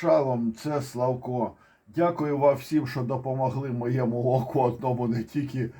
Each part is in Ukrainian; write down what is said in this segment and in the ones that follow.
Шалом, це Славко. Дякую вам всім, що допомогли моєму оку одному не тільки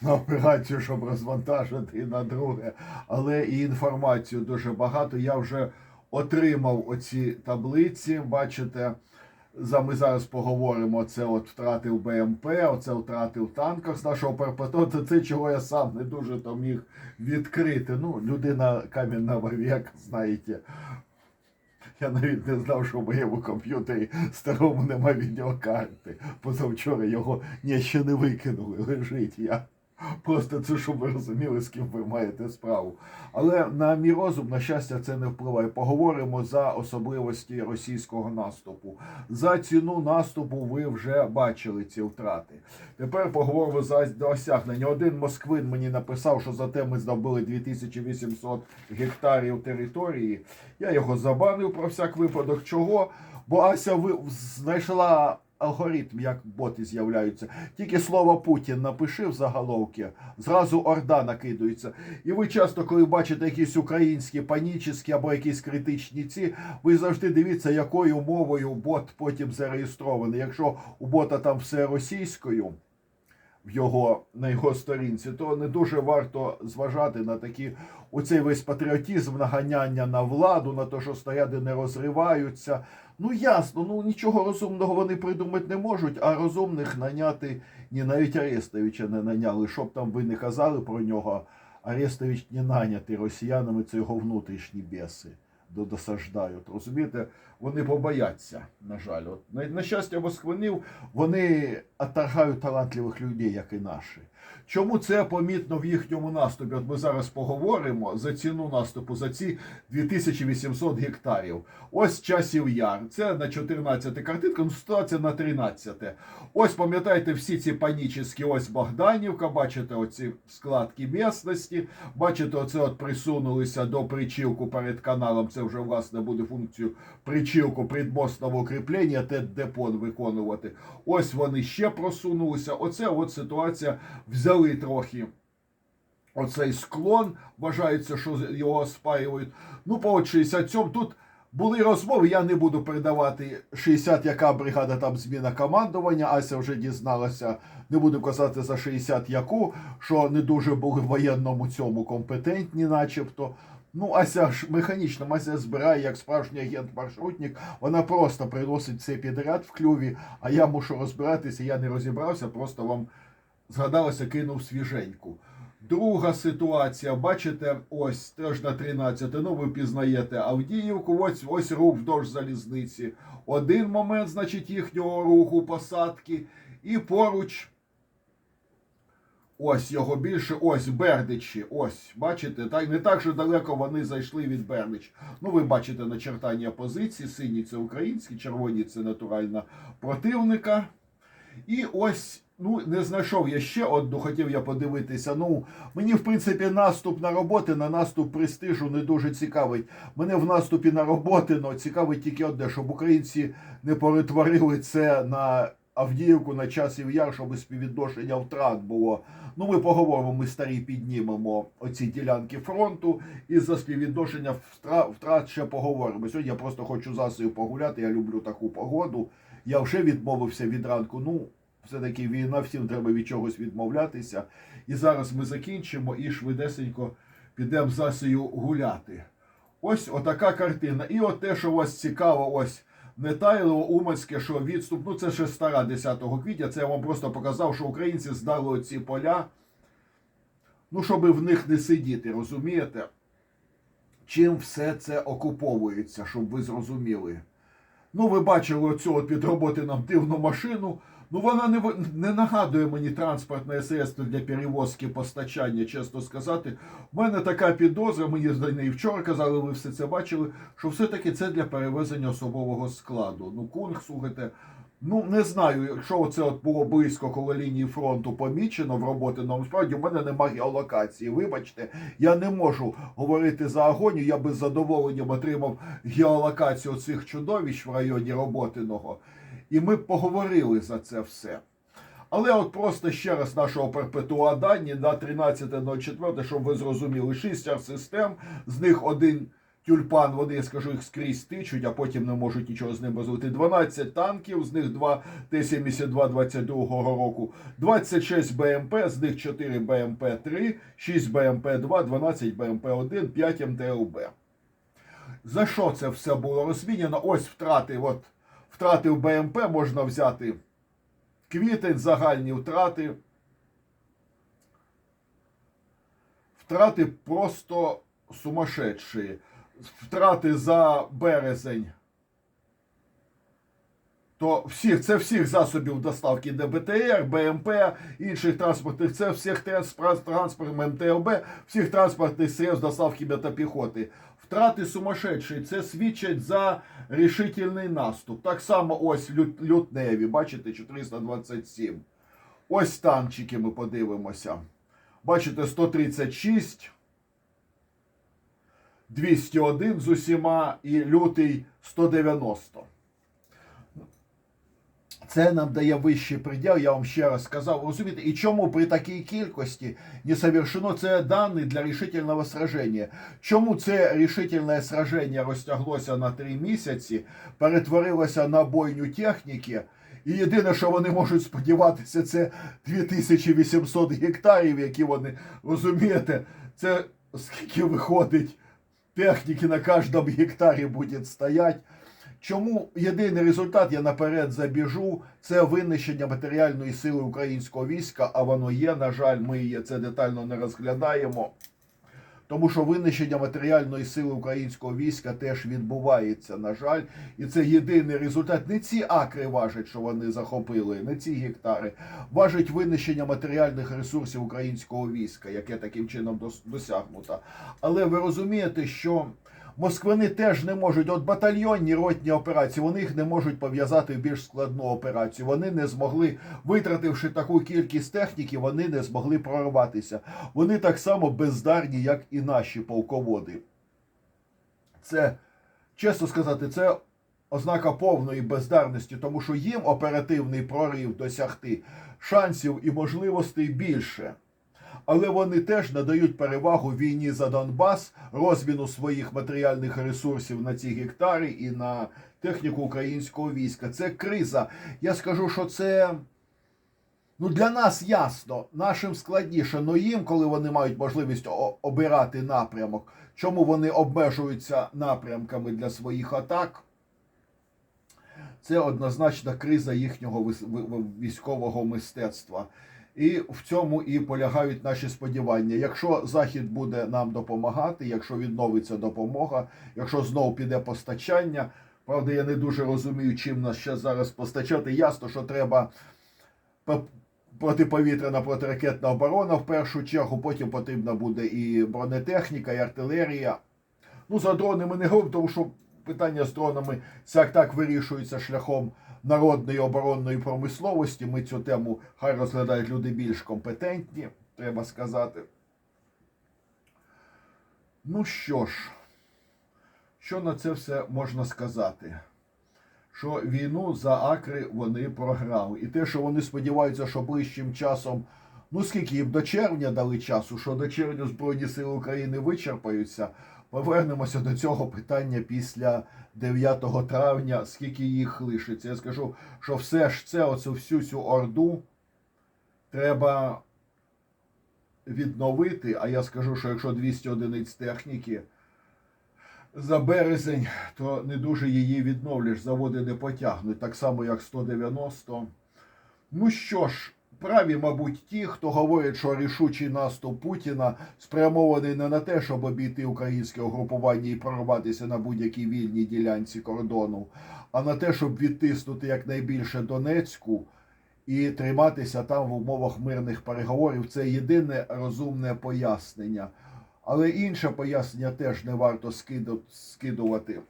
на операцію, щоб розвантажити і на друге, але і інформацію дуже багато. Я вже отримав оці таблиці. Бачите, за ми зараз поговоримо. Це от втратив БМП, оце втратив танкер з нашого перпету. Це, чого я сам не дуже то міг відкрити. Ну, людина кам'яного века, знаєте. Я навіть не знав, що в моєму комп'ютері старому нема відеокарти. Позавчора його ні, ще не викинули, лежить я. Просто це, щоб ви розуміли, з ким ви маєте справу. Але на мій розум, на щастя, це не впливає. Поговоримо за особливості російського наступу. За ціну наступу ви вже бачили ці втрати. Тепер поговоримо за досягнення. Один москвин мені написав, що зате ми здобули 2800 гектарів території. Я його забанив про всяк випадок. Чого? Бо Ася ви знайшла алгоритм, як боти з'являються. Тільки слово Путін напиши в заголовки, зразу орда накидується. І ви часто, коли бачите якісь українські панічні або якісь критичні ці, ви завжди дивіться, якою мовою бот потім зареєстрований. Якщо у бота там все російською. В його на його сторінці, то не дуже варто зважати на такі оцей весь патріотизм, наганяння на владу, на те, що стояди не розриваються. Ну ясно, ну нічого розумного вони придумати не можуть, а розумних наняти ні навіть Арестовича не наняли. Щоб там ви не казали про нього, Арестович не нанятий росіянами, це його внутрішні біси досаждають. Розумієте, вони побояться, на жаль. От, на, на щастя, москвинів вони отторгають талантливих людей, як і наші. Чому це помітно в їхньому наступі? От ми зараз поговоримо за ціну наступу, за ці 2800 гектарів. Ось часів яр. Це на 14 картинка, ну ситуація на 13. Ось пам'ятаєте всі ці панічні, ось Богданівка, бачите оці складки місності, бачите, оце от присунулися до причілку перед каналом. Це вже власне буде функцію причілку предмостного укріплення, те депон виконувати. Ось вони ще просунулися. Оце от ситуація взяли трохи. Оцей склон вважається, що його спаюють. Ну, по от 67 тут були розмови. Я не буду передавати 60, яка бригада там зміна командування. Ася вже дізналася, не буду казати за 60 яку, що не дуже були в воєнному цьому компетентні, начебто. Ну, Ася ж механічно, Ася збирає як справжній агент-маршрутник. Вона просто приносить все підряд в клюві, а я мушу розбиратися, я не розібрався, просто вам згадалося, кинув свіженьку. Друга ситуація, бачите, ось теж на 13, ну ви пізнаєте Авдіївку, ось ось рух вдовж залізниці. Один момент, значить, їхнього руху, посадки, і поруч. Ось його більше, ось Бердичі, ось, бачите, так не так же далеко вони зайшли від Бердич. Ну, ви бачите начертання позиції, сині це українські, червоні це натуральна противника. І ось, ну, не знайшов я ще одну, хотів я подивитися. Ну, мені, в принципі, наступ на роботи, на наступ престижу не дуже цікавить. Мене в наступі на роботи ну, цікавить тільки одне, щоб українці не перетворили це на Авдіївку, на часів яр, щоб співвідношення втрат було. Ну, ми поговоримо, ми старі піднімемо оці ділянки фронту, і за співвідношення втрат ще поговоримо. Сьогодні я просто хочу засою погуляти, я люблю таку погоду. Я вже відмовився від ранку. Ну, все-таки війна, всім треба від чогось відмовлятися. І зараз ми закінчимо і швидесенько підемо з Асею гуляти. Ось отака картина. І от те, що вас цікаво, ось Нетайлово, Уманське, що відступ, ну це ще стара 10 квітня. Це я вам просто показав, що українці здали оці поля, ну, щоб в них не сидіти, розумієте? Чим все це окуповується, щоб ви зрозуміли. Ну, ви бачили оцю от під роботи нам дивну машину. Ну, вона не, не нагадує мені транспортне средство для перевозки постачання, чесно сказати. У мене така підозра, мені неї вчора казали, ви все це бачили, що все-таки це для перевезення особового складу. Ну, кунг, слухайте, ну не знаю, якщо це от було близько коло лінії фронту помічено в роботиному справді, у мене немає геолокації. Вибачте, я не можу говорити за агонію, я би з задоволенням отримав геолокацію цих чудовищ в районі роботиного. І ми поговорили за це все. Але от просто ще раз нашого перпетуа дані на 13.04, щоб ви зрозуміли, 6 систем, з них один Тюльпан, вони, я скажу, їх скрізь тичуть, а потім не можуть нічого з ними зробити. 12 танків, з них 2 Т-72 22 року, 26 БМП, з них 4 БМП-3, 6 БМП-2, 12 БМП-1, 5 МТЛБ. За що це все було розміняно? Ось втрати, от, втрати в БМП можна взяти квітень, загальні втрати. Втрати просто сумасшедші. Втрати за березень. То всіх, це всіх засобів доставки ДБТР, БМП, інших транспортних, це всіх транспорт, транспортів МТЛБ, всіх транспортних средств доставки мотопіхоти. Втрати сумасшедші. Це свідчить за рішительний наступ. Так само ось лют, лютневі, бачите, 427. Ось танчики ми подивимося. Бачите, 136, 201 з усіма і лютий 190. Це нам дає вищий приділ, я вам ще раз сказав. Розумієте, і чому при такій кількості не совершено це дані для рішительного сраження? Чому це рішительне сраження розтяглося на три місяці, перетворилося на бойню техніки? І єдине, що вони можуть сподіватися, це 2800 гектарів, які вони розумієте, це скільки виходить техніки на кожному гектарі буде стоять. Чому єдиний результат, я наперед забіжу, це винищення матеріальної сили українського війська, а воно є, на жаль, ми це детально не розглядаємо. Тому що винищення матеріальної сили українського війська теж відбувається, на жаль, і це єдиний результат. Не ці акри важать, що вони захопили, не ці гектари. Важить винищення матеріальних ресурсів українського війська, яке таким чином досягнуто. Але ви розумієте, що москвини теж не можуть, от батальйонні ротні операції, вони їх не можуть пов'язати в більш складну операцію. Вони не змогли, витративши таку кількість техніки, вони не змогли прорватися. Вони так само бездарні, як і наші полководи. Це, чесно сказати, це ознака повної бездарності, тому що їм оперативний прорив досягти шансів і можливостей більше. Але вони теж надають перевагу війні за Донбас, розміну своїх матеріальних ресурсів на ці гектари і на техніку українського війська. Це криза. Я скажу, що це. Ну, для нас ясно, нашим складніше, але їм, коли вони мають можливість обирати напрямок, чому вони обмежуються напрямками для своїх атак, це однозначно криза їхнього військового мистецтва. І в цьому і полягають наші сподівання. Якщо Захід буде нам допомагати, якщо відновиться допомога, якщо знову піде постачання, правда, я не дуже розумію, чим нас ще зараз постачати. Ясно, що треба протиповітряна протиракетна оборона в першу чергу, потім потрібна буде і бронетехніка, і артилерія. Ну, за дрони ми не говоримо, тому що питання з дронами сяк так вирішується шляхом народної оборонної промисловості. Ми цю тему хай розглядають люди більш компетентні, треба сказати. Ну що ж, що на це все можна сказати? Що війну за Акри вони програли. І те, що вони сподіваються, що ближчим часом, ну скільки їм до червня дали часу, що до червня Збройні Сили України вичерпаються. Повернемося до цього питання після 9 травня, скільки їх лишиться. Я скажу, що все ж це, оцю всю цю орду треба відновити. А я скажу, що якщо 200 одиниць техніки за березень, то не дуже її відновлюєш, заводи не потягнуть, так само як 190. Ну що ж, праві, мабуть, ті, хто говорять, що рішучий наступ Путіна спрямований не на те, щоб обійти українське угрупування і прорватися на будь-якій вільній ділянці кордону, а на те, щоб відтиснути якнайбільше Донецьку і триматися там в умовах мирних переговорів. Це єдине розумне пояснення. Але інше пояснення теж не варто скидувати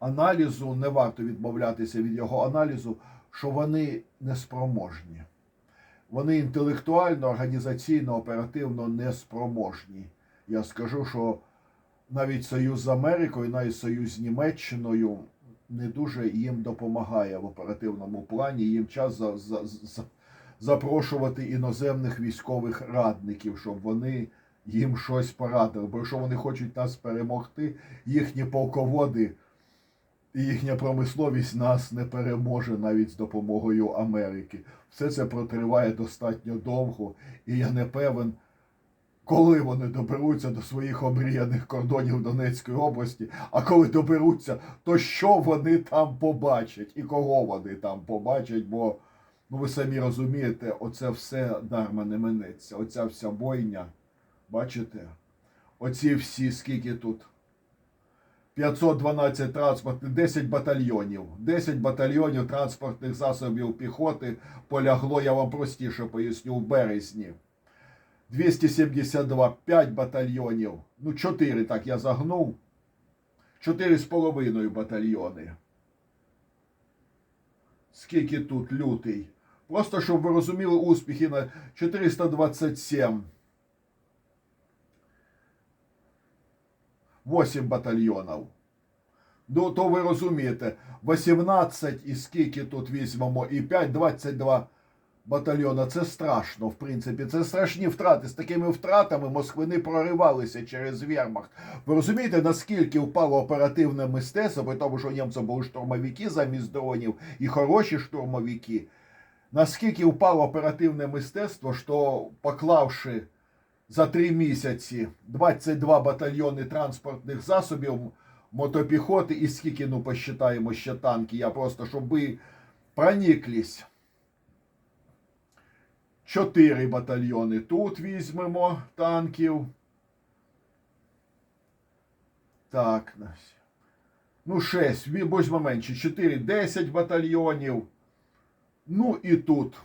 аналізу, не варто відмовлятися від його аналізу, що вони неспроможні. Вони інтелектуально, організаційно, оперативно неспроможні. Я скажу, що навіть Союз з Америкою, навіть Союз з Німеччиною не дуже їм допомагає в оперативному плані. Їм час за, за, за, запрошувати іноземних військових радників, щоб вони їм щось порадили. Бо якщо вони хочуть нас перемогти, їхні полководи їхня промисловість нас не переможе навіть з допомогою Америки. Все це протриває достатньо довго, і я не певен, коли вони доберуться до своїх обріяних кордонів Донецької області, а коли доберуться, то що вони там побачать і кого вони там побачать, бо ну ви самі розумієте, оце все дарма не минеться. Оця вся бойня, бачите? Оці всі, скільки тут? 512 транспортних, 10 батальйонів. 10 батальйонів транспортних засобів піхоти полягло, я вам простіше поясню, в березні. 272, 5 батальйонів. Ну, 4, так я загнув. 4,5 батальйони. Скільки тут лютий? Просто щоб ви розуміли успіхи на 427. 8 батальйонів. Ну, то ви розумієте, 18 і скільки тут візьмемо, і 5, 22 батальйона. Це страшно, в принципі. Це страшні втрати. З такими втратами москвини проривалися через Вермахт. Ви розумієте, наскільки впало оперативне мистецтво, при тому, що у німців були штурмовики замість дронів і хороші штурмовики. Наскільки впало оперативне мистецтво, що поклавши за три місяці 22 батальйони транспортних засобів мотопіхоти і скільки, ну, посчитаємо ще танки, я просто, щоб ви прониклись. Чотири батальйони тут візьмемо танків. Так, ну 6, візьмемо менше. 4, 10 батальйонів. Ну і тут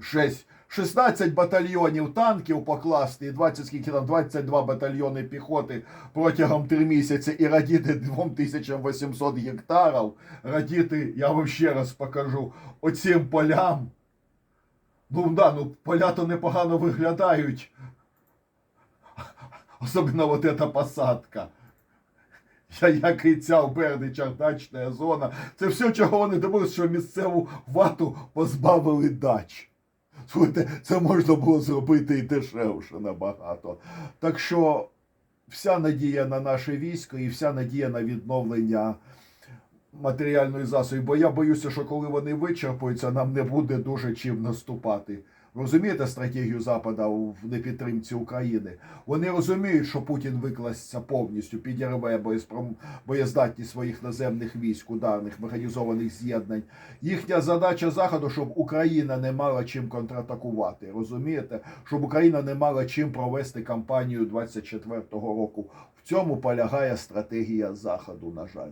6, 16 батальйонів танків покласти і 20, скільки там, 22 батальйони піхоти протягом 3 місяці і радіти 2800 гектарів. Радіти, я вам ще раз покажу, оцим полям. Ну да, ну поля то непогано виглядають. Особливо вот эта посадка. Я як і ця у Бердичах зона. Це все, чого вони добилися, що місцеву вату позбавили дач. Слухайте, це можна було зробити і дешевше набагато. Так що вся надія на наше військо і вся надія на відновлення матеріальної засобів. Бо я боюся, що коли вони вичерпуються, нам не буде дуже чим наступати. Розумієте стратегію Запада в непідтримці України? Вони розуміють, що Путін викласться повністю, підірве боєспром- боєздатність своїх наземних військ, ударних механізованих з'єднань. Їхня задача заходу, щоб Україна не мала чим контратакувати. Розумієте, щоб Україна не мала чим провести кампанію 24-го року. В цьому полягає стратегія заходу. На жаль.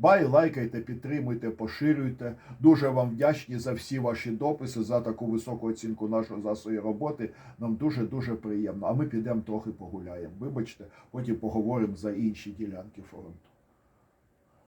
Бай, лайкайте, підтримуйте, поширюйте. Дуже вам вдячні за всі ваші дописи, за таку високу оцінку нашої засої роботи. Нам дуже дуже приємно. А ми підемо трохи погуляємо. Вибачте, потім поговоримо за інші ділянки фронту.